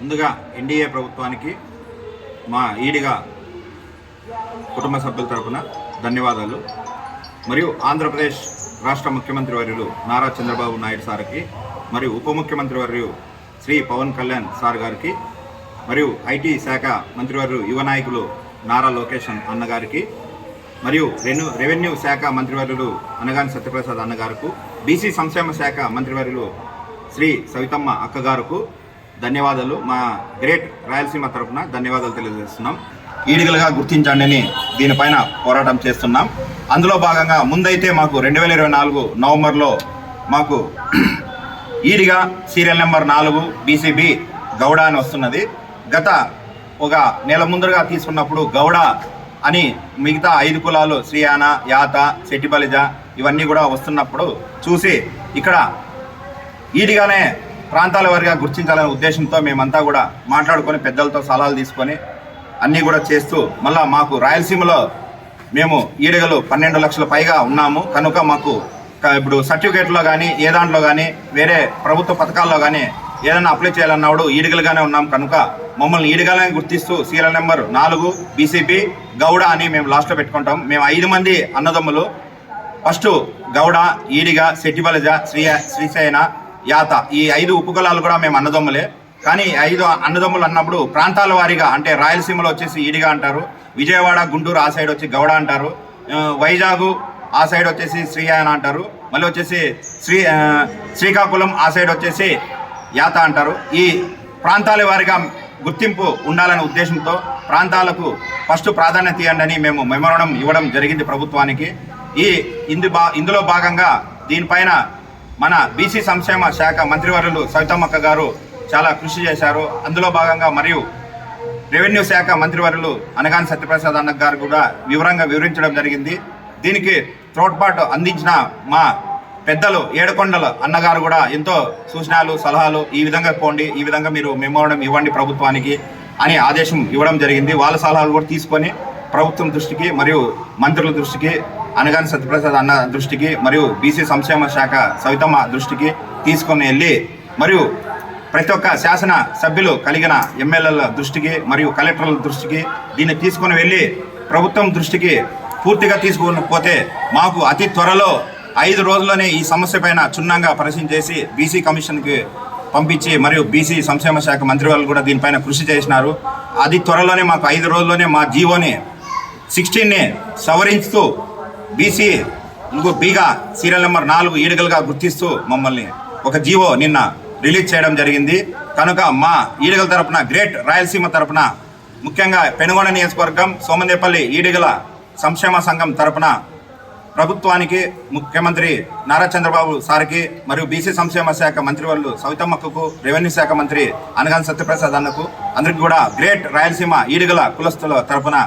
ముందుగా ఎన్డీఏ ప్రభుత్వానికి మా ఈడిగా కుటుంబ సభ్యుల తరఫున ధన్యవాదాలు. మరియు ఆంధ్రప్రదేశ్ రాష్ట్ర ముఖ్యమంత్రి వర్యులు నారా చంద్రబాబు నాయుడు సార్కి మరియు ఉప ముఖ్యమంత్రి వర్యు శ్రీ పవన్ కళ్యాణ్ సార్ గారికి మరియు ఐటీ శాఖ మంత్రివర్యు యువ నాయకులు నారా లోకేష్ అన్నగారికి మరియు రెన్యూ రెవెన్యూ శాఖ మంత్రివర్యులు అనగాని సత్యప్రసాద్ అన్నగారుకు బీసీ సంక్షేమ శాఖ మంత్రివర్యులు శ్రీ సవితమ్మ అక్కగారుకు ధన్యవాదాలు. మా గ్రేట్ రాయలసీమ తరపున ధన్యవాదాలు తెలియజేస్తున్నాం. ఈడిగలుగా గుర్తించండి అని దీనిపైన పోరాటం చేస్తున్నాం. అందులో భాగంగా ముందైతే మాకు రెండు వేల ఇరవై నాలుగు నవంబర్లో మాకు ఈడిగా సీరియల్ నెంబర్ నాలుగు బీసీబీ గౌడ అని వస్తున్నది. గత ఒక నెల ముందరగా తీసుకున్నప్పుడు గౌడ అని మిగతా ఐదు కులాలు శ్రీయాన యాత శెట్టిబలిజ ఇవన్నీ కూడా వస్తున్నప్పుడు చూసి ఇక్కడ ఈడిగానే ప్రాంతాల వారిగా గుర్తించాలనే ఉద్దేశంతో మేమంతా కూడా మాట్లాడుకొని పెద్దలతో సలహాలు తీసుకొని అన్నీ కూడా చేస్తూ మళ్ళా మాకు రాయలసీమలో మేము ఈడగలు పన్నెండు లక్షల పైగా ఉన్నాము. కనుక మాకు ఇప్పుడు సర్టిఫికేట్లో కానీ ఏ దాంట్లో కానీ వేరే ప్రభుత్వ పథకాల్లో కానీ ఏదైనా అప్లై చేయాలన్నప్పుడు ఈడిగలుగానే ఉన్నాం. కనుక మమ్మల్ని ఈడిగలనే గుర్తిస్తూ సీరియల్ నెంబర్ నాలుగు బీసీపీ గౌడ అని మేము లాస్ట్లో పెట్టుకుంటాం. మేము ఐదు మంది అన్నదమ్ములు. ఫస్ట్ గౌడ ఈడిగ శెట్టిబలజ శ్రీ శ్రీశైన యాత. ఈ ఐదు ఉపకులాలు కూడా మేము అన్నదమ్ములే. కానీ ఐదు అన్నదమ్ములు అన్నప్పుడు ప్రాంతాల వారీగా అంటే రాయలసీమలో వచ్చేసి ఈడిగా అంటారు. విజయవాడ గుంటూరు ఆ సైడ్ వచ్చి గౌడ అంటారు. వైజాగు వైజాగ్ ఆ సైడ్ వచ్చేసి శ్రీయాన అంటారు. మళ్ళీ వచ్చేసి శ్రీ శ్రీకాకుళం ఆ సైడ్ వచ్చేసి యాత అంటారు. ఈ ప్రాంతాల వారిగా గుర్తింపు ఉండాలనే ఉద్దేశంతో ప్రాంతాలకు ఫస్ట్ ప్రాధాన్యత ఇవ్వండి అని మేము మెమోరణం ఇవ్వడం జరిగింది ప్రభుత్వానికి. ఈ ఇందు బా ఇందులో భాగంగా దీనిపైన మన బీసీ సంక్షేమ శాఖ మంత్రివర్యులు సవితమ్మక్క గారు చాలా కృషి చేశారు. అందులో భాగంగా మరియు రెవెన్యూ శాఖ మంత్రివర్యులు అనగాని సత్యప్రసాద్ అన్న గారు కూడా వివరంగా వివరించడం జరిగింది. దీనికి తోడ్పాటు అందించిన మా పెద్దలు ఏడుకొండల అన్నగారు కూడా ఎంతో సూచనలు సలహాలు ఈ విధంగా పోండి ఈ విధంగా మీరు మెమోరం ఇవ్వండి ప్రభుత్వానికి అని ఆదేశం ఇవ్వడం జరిగింది. వాళ్ళ సలహాలు కూడా తీసుకొని ప్రభుత్వం దృష్టికి మరియు మంత్రుల దృష్టికి అనగాని సత్యప్రసాద్ అన్న దృష్టికి మరియు బీసీ సంక్షేమ శాఖ సవితమ్మ దృష్టికి తీసుకొని వెళ్ళి మరియు ప్రతి ఒక్క శాసన సభ్యులు కలిగిన ఎమ్మెల్యేల దృష్టికి మరియు కలెక్టర్ల దృష్టికి దీన్ని తీసుకొని వెళ్ళి ప్రభుత్వం దృష్టికి పూర్తిగా తీసుకొని పోతే మాకు అతి త్వరలో ఐదు రోజుల్లోనే ఈ సమస్య పైన క్షుణ్ణంగా పరిశీలన చేసి బీసీ కమిషన్కి పంపించి మరియు బీసీ సంక్షేమ శాఖ మంత్రి వాళ్ళు కూడా దీనిపైన కృషి చేసినారు. అది త్వరలోనే మాకు ఐదు రోజుల్లోనే మా జీవోని సిక్స్టీన్ని సవరించుతూ బీసీ ఇంకో బీగా సీరియల్ నెంబర్ నాలుగు ఈడుగలుగా గుర్తిస్తూ మమ్మల్ని ఒక జీవో నిన్న రిలీజ్ చేయడం జరిగింది. కనుక మా ఈడుగల తరపున గ్రేట్ రాయలసీమ తరపున ముఖ్యంగా పెనుగొండ నియోజకవర్గం సోమందేపల్లి ఈడుగల సంక్షేమ సంఘం తరపున ప్రభుత్వానికి ముఖ్యమంత్రి నారా చంద్రబాబు సార్కి మరియు బీసీ సంక్షేమ శాఖ మంత్రి వాళ్ళు సవితమ్మకు రెవెన్యూ శాఖ మంత్రి అనగాని సత్యప్రసాద్ అన్నకు అందరికి కూడా గ్రేట్ రాయలసీమ ఈడుగల కులస్తుల తరపున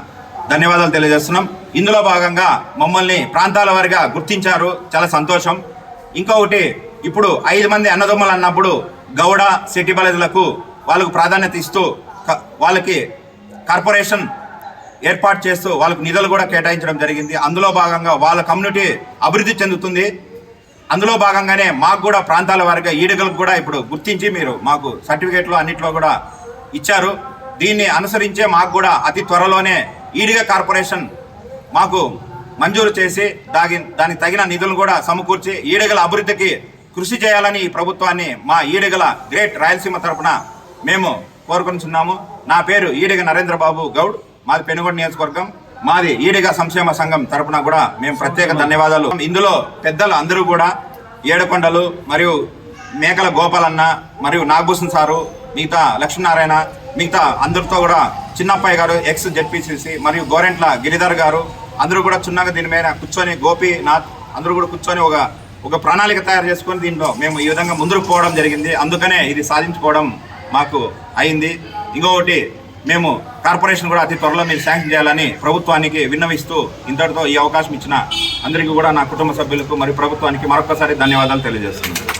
ధన్యవాదాలు తెలియజేస్తున్నాం. ఇందులో భాగంగా మమ్మల్ని ప్రాంతాల వారిగా గుర్తించారు. చాలా సంతోషం. ఇంకొకటి ఇప్పుడు ఐదు మంది అన్నదమ్ములు అన్నప్పుడు గౌడ సిటీ బలదులకు వాళ్ళకు ప్రాధాన్యత ఇస్తూ వాళ్ళకి కార్పొరేషన్ ఏర్పాటు చేస్తూ వాళ్ళకు నిధులు కూడా కేటాయించడం జరిగింది. అందులో భాగంగా వాళ్ళ కమ్యూనిటీ అభివృద్ధి చెందుతుంది. అందులో భాగంగానే మాకు కూడా ప్రాంతాల వారిగా ఈడుగలకు కూడా ఇప్పుడు గుర్తించి మీరు మాకు సర్టిఫికేట్లు అన్నిట్లో కూడా ఇచ్చారు. దీన్ని అనుసరించే మాకు కూడా అతి త్వరలోనే ఈడిగ కార్పొరేషన్ మాకు మంజూరు చేసి దాగి దానికి తగిన నిధులను కూడా సమకూర్చి ఈడగల అభివృద్ధికి కృషి చేయాలని ఈ ప్రభుత్వాన్ని మా ఈడగల గ్రేట్ రాయలసీమ తరఫున మేము కోరుకుంటున్నాము. నా పేరు ఈడిగ నరేంద్ర బాబు గౌడ్. మాది పెనుగొండ నియోజకవర్గం. మాది ఈడిగ సంక్షేమ సంఘం తరపున కూడా మేము ప్రత్యేక ధన్యవాదాలు. ఇందులో పెద్దలు అందరూ కూడా ఏడకొండలు మరియు మేకల గోపాలన్న మరియు నాగభూషణ్ సారు మిగతా లక్ష్మీనారాయణ మిగతా అందరితో కూడా చిన్నప్పయ్య గారు ఎక్స్ జెడ్పీసీసీ మరియు గోరెంట్ల గిరిధర్ గారు అందరూ కూడా చిన్నగా దీని మీద కూర్చొని గోపీనాథ్ అందరూ కూడా కూర్చొని ఒక ఒక ప్రణాళిక తయారు చేసుకొని దీంట్లో మేము ఈ విధంగా ముందుకు పోవడం జరిగింది. అందుకనే ఇది సాధించుకోవడం మాకు అయింది. ఇంకొకటి మేము కార్పొరేషన్ కూడా అతి త్వరలో మీరు శాంక్షన్ చేయాలని ప్రభుత్వానికి విన్నవిస్తూ ఇంతటితో ఈ అవకాశం ఇచ్చిన అందరికీ కూడా నా కుటుంబ సభ్యులకు మరియు ప్రభుత్వానికి మరొకసారి ధన్యవాదాలు తెలియజేస్తున్నాను.